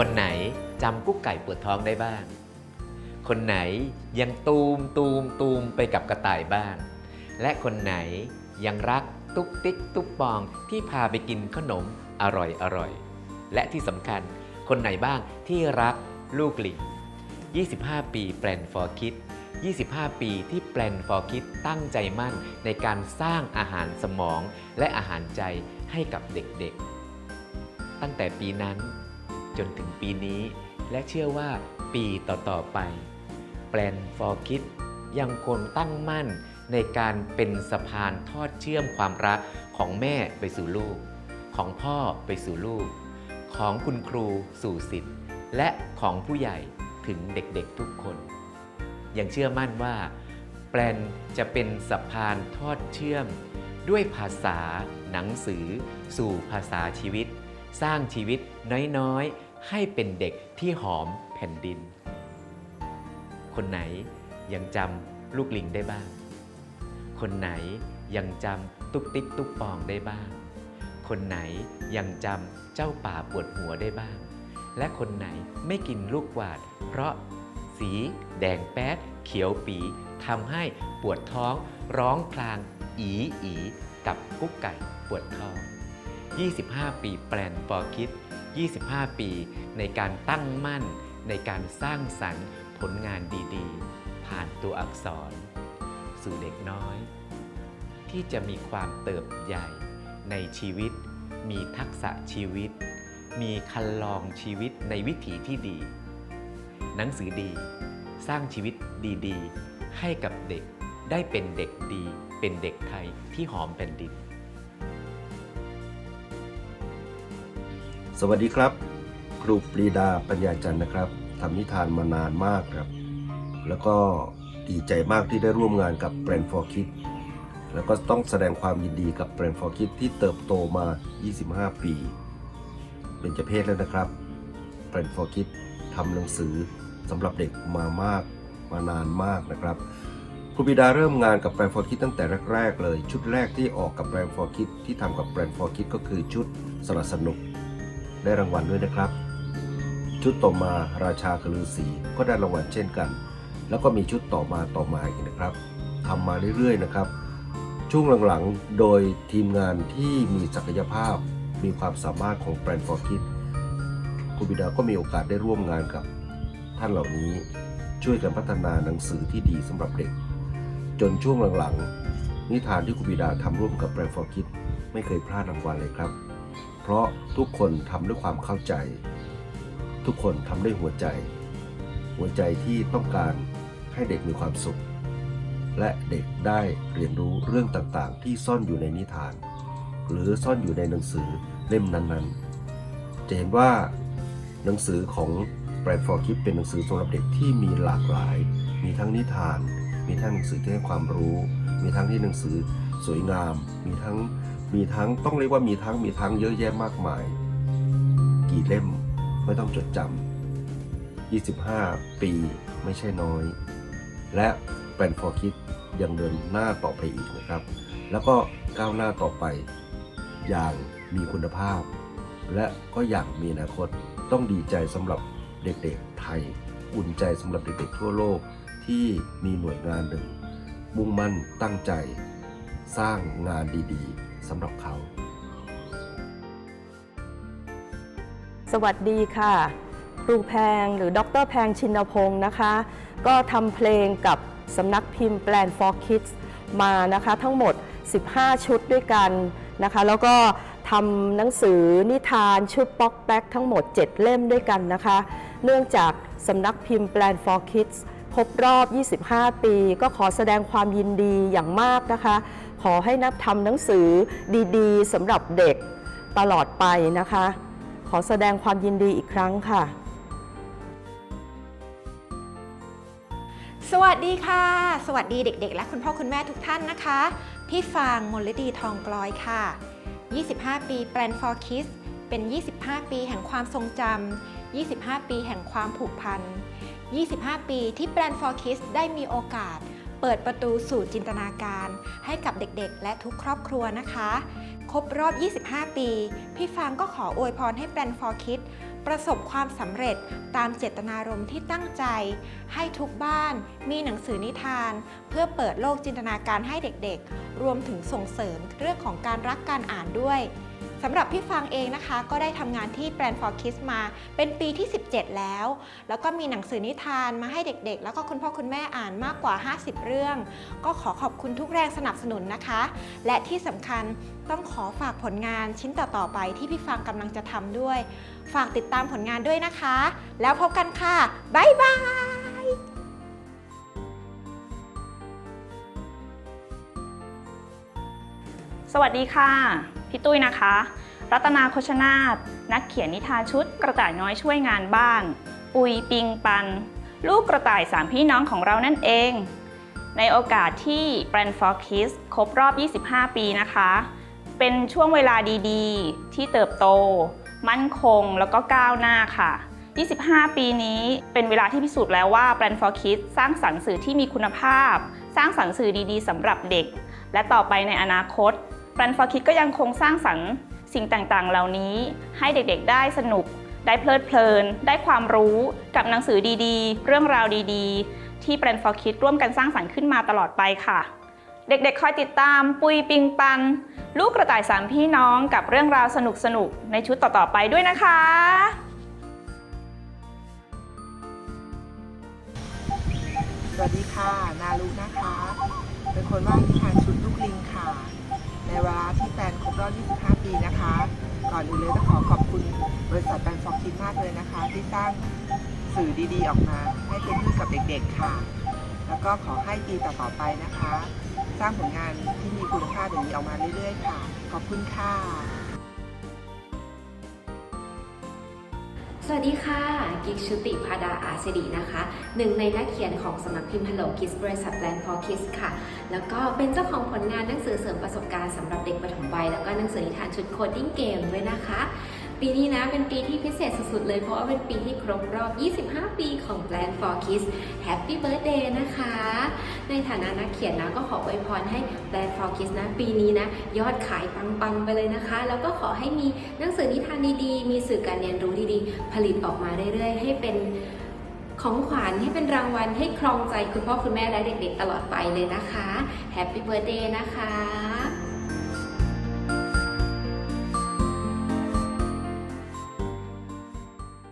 คนไหนจำกุ๊กไก่ปวดท้องได้บ้าง คนไหนยังตูมตูมตูมไปกับกระต่ายบ้าง และคนไหนยังรักตุ๊กติ๊กตุ๊กปองที่พาไปกินขนมอร่อยอร่อย และที่สำคัญคนไหนบ้างที่รักลูกลิง 25 ปีแปลน for Kids 25 ปีที่แปลน for Kids ตั้งใจมั่นในการสร้างอาหารสมองและอาหารใจให้กับเด็กๆ ตั้งแต่ปีนั้น จนถึงปีนี้ และเชื่อว่าปีต่อๆไป แปลน for Kids ยังคงตั้งมั่นในการเป็นสะพานทอดเชื่อมความรักของแม่ไปสู่ลูก ของพ่อไปสู่ลูก ของคุณครูสู่สิทธิ์ และของผู้ใหญ่ถึงเด็กๆทุกคน ยังเชื่อมั่นว่า แปลนจะเป็นสะพานทอดเชื่อม ด้วยภาษา หนังสือ สู่ภาษาชีวิต สร้างชีวิตน้อยๆ ให้เป็นเด็กที่หอมแผ่นดิน คนไหนยังจำลูกลิงได้บ้าง คนไหนยังจำตุ๊กติ๊กตุ๊กปองได้บ้าง คนไหนยังจำเจ้าป่าปวดหัวได้บ้าง และคนไหนไม่กินลูกกวาด เพราะสีแดงแป๊ดเขียวปีทำให้ปวดท้องร้องพลางอีอีกับกุ๊กไก่ปวดท้อง 25 ปีแปลนฟอร์คิด 25 ปี ในการตั้งมั่น ในการสร้างสรรค์ผลงานดีๆ ผ่านตัวอักษร สู่เด็กน้อย ที่จะมีความเติบใหญ่ในชีวิต มีทักษะชีวิต มีคันลองชีวิตในวิถีที่ดี หนังสือดี สร้างชีวิตดีๆ ให้กับเด็กได้เป็นเด็กดี เป็นเด็กไทยที่หอมแผ่นดิน วัสดีครับ ครูปรีดาปัญญาจันทร์นะครับทำนิทานมานานมากครับ แล้วก็ดีใจมากที่ได้ร่วมงานกับ Brand for Kids แล้วก็ต้องแสดงความยินดีกับ Brand for Kids ที่เติบโตมา 25 ปี เป็นเจเพศแล้วนะครับ Brand for Kids ทำหนังสือสำหรับเด็กมามากมานานมากนะครับครูปรีดาเริ่มงานกับ Brand for Kids ตั้งแต่แรก ๆ เลย ชุดแรกที่ออกกับ Brand for Kids ที่ทำกับ Brand for Kids ก็คือชุดสลัดสนุก ได้รางวัลด้วยนะครับ ชุดต่อมาราชากลือสีก็ได้รางวัลเช่นกัน แล้วก็มีชุดต่อมาต่อมาอีกนะครับทำมาเรื่อยๆนะครับ ช่วงหลังๆ โดยทีมงานที่มีศักยภาพมีความสามารถของแบรนด์ฟอร์คิดครูบิดาก็มีโอกาสได้ร่วมงานกับ ท่านเหล่านี้ช่วยกันพัฒนาหนังสือที่ดีสำหรับเด็ก จนช่วงหลังๆนิทานที่ครูบิดาทำร่วมกับแบรนด์ฟอร์คิดไม่เคยพลาดรางวัลเลยครับ เพราะทุกคนทำด้วยความเข้าใจ ทุกคนทำด้วยหัวใจ หัวใจที่ต้องการให้เด็กมีความสุข และเด็กได้เรียนรู้เรื่องต่างๆ ที่ซ่อนอยู่ในนิทาน หรือซ่อนอยู่ในหนังสือเล่มนั้นๆ จะเห็นว่าหนังสือของแบรฟอร์คิปเป็นหนังสือสำหรับเด็กที่มีหลากหลาย มีทั้งนิทาน มีทั้งหนังสือที่ให้ความรู้ มีทั้งที่หนังสือสวยงาม มีทั้ง มีทั้งต้องเรียกว่ามีทั้งมีทั้งเยอะแยะมากมาย กี่เล่มไม่ต้องจดจำ 25 ปีไม่ใช่น้อย และแบรนฟอร์คิดยังเดินหน้าต่อไปอีกนะครับ แล้วก็ก้าวหน้าต่อไป อย่างมีคุณภาพ และก็อย่างมีอนาคตต้องดีใจสำหรับเด็กๆไทย อุ่นใจสำหรับเด็กๆทั่วโลกที่มีหน่วยงานหนึ่ง มุ่งมั่นตั้งใจ สร้างงานดีๆ สำหรับเขา สวัสดีค่ะ ครูแพงหรือดรแพงชินพงศ์นะคะ ก็ทำเพลงกับสำนักพิมพ์ Plan for Kids มานะคะ ทั้งหมด 15 ชุดด้วยกันนะคะ แล้วก็ทำหนังสือนิทานชุดป๊อกแป๊กทั้งหมด 7 เล่มด้วยกันนะคะ เนื่องจากสำนักพิมพ์ Plan for Kids ครบรอบ 25 ปี ก็ขอแสดงความยินดีอย่างมากนะคะ ขอให้นับทำหนังสือดีๆสำหรับเด็กตลอดไปนะคะ ขอแสดงความยินดีอีกครั้งค่ะ สวัสดีค่ะ สวัสดีเด็ก ๆ และคุณพ่อคุณแม่ทุกท่านนะคะ พี่ฟางมลดีทองกลอยค่ะ 25 ปีแปลน for Kids เป็น 25 ปีแห่งความทรงจำ 25 ปีแห่งความผูกพัน 25 ปีที่แปลน for Kids ได้มีโอกาส เปิดประตูสู่จินตนาการ ให้กับเด็กๆ และทุกครอบครัวนะคะ ครบรอบ 25 ปี พี่ฟางก็ขออวยพรให้แปลน for Kids ประสบความสำเร็จตามเจตนารมณ์ที่ตั้งใจ ให้ทุกบ้านมีหนังสือนิทาน เพื่อเปิดโลกจินตนาการให้เด็กๆ รวมถึงส่งเสริมเรื่องของการรักการอ่านด้วย สำหรับพี่ฟังเองนะคะ ก็ได้ทำงานที่ Brand for Kids มาเป็นปีที่ 17 แล้ว แล้วก็มีหนังสือนิทานมาให้เด็กๆ แล้วก็คุณพ่อคุณแม่อ่านมากกว่า 50 เรื่อง ก็ขอขอบคุณทุกแรงสนับสนุนนะคะ และที่สำคัญต้องขอฝากผลงานชิ้นต่อๆไปที่พี่ฟังกำลังจะทำด้วย ฝากติดตามผลงานด้วยนะคะ แล้วพบกันค่ะบ๊ายบายสวัสดีค่ะ พี่ตุ้ยนะคะ รัตนาโคชนาตนักเขียนนิทานชุดกระต่ายน้อยช่วยงานบ้าน ปุยปิงปัน ลูกกระต่ายสามพี่น้องของเรานั่นเอง ในโอกาสที่ Brand for Kids ครบรอบ 25 ปีนะคะ เป็นช่วงเวลาดีๆ ที่เติบโต มั่นคงแล้วก็ก้าวหน้าค่ะ25 ปีนี้เป็นเวลาที่พิสูจน์แล้วว่า Brand for Kids สร้างสรรค์สื่อที่มีคุณภาพ สร้างสรรค์สื่อดีๆสำหรับเด็ก และต่อไปในอนาคต Brand for Kids ก็ยังคงสร้างสรรค์สิ่งต่างๆ เหล่านี้ ให้เด็กๆ ได้สนุก ได้เพลิดเพลิน ได้ความรู้กับหนังสือดีๆ เรื่องราวดีๆ ที่ Brand for Kids ร่วมกันสร้างสรรค์ขึ้นมาตลอดไปค่ะ เด็กๆ คอยติดตามปุยปิงปัน ลูกกระต่ายสามพี่น้องกับเรื่องราวสนุกๆ ในชุดต่อๆไปด้วยนะคะสวัสดีค่ะ นารุนะคะ เป็นคนว่านิทานชุดลูกลิงค่ะ ในเวลาที่แตนครบรอบ 25 ปีนะคะ ก่อนอื่นเลยต้องขอขอบคุณบริษัทแปลนฟอกคินมากเลยนะคะ ที่สร้างสื่อดีๆ ออกมา ให้เป็นที่กับเด็กๆค่ะ แล้วก็ขอให้ปีต่อๆไปนะคะ สร้างผลงานที่มีคุณภาพอย่างนี้ออกมาเรื่อยๆ ค่ะ ขอบคุณค่ะ สวัสดีค่ะ กิกชุติพาดาอาสิรินะคะ หนึ่งในนักเขียนของสำนักพิมพ์ Hello Kids บริษัท Land for Kids ค่ะ แล้วก็เป็นเจ้าของผลงานหนังสือเสริมประสบการณ์สำหรับเด็กปฐมวัย แล้วก็หนังสือนิทานชุดโคดดิ้งเกมด้วยนะคะ ปีนี้นะเป็นปีที่พิเศษสุดๆเลย เพราะว่าเป็นปีที่ครบรอบ 25 ปีของ Land for Kids Happy Birthday นะคะ ในฐานะนักเขียนนะก็ขออวยพรให้ Land for Kids นะ ปีนี้นะ ยอดขายปังๆ ไปเลยนะคะ แล้วก็ขอให้มีหนังสือนิทานดีๆ มีสื่อการเรียนรู้ดีๆ ผลิตออกมาเรื่อยๆ ให้เป็นของขวัญให้เป็นรางวัลให้ครองใจคุณพ่อคุณแม่และเด็กๆตลอดไปเลยนะคะ Happy Birthday นะคะ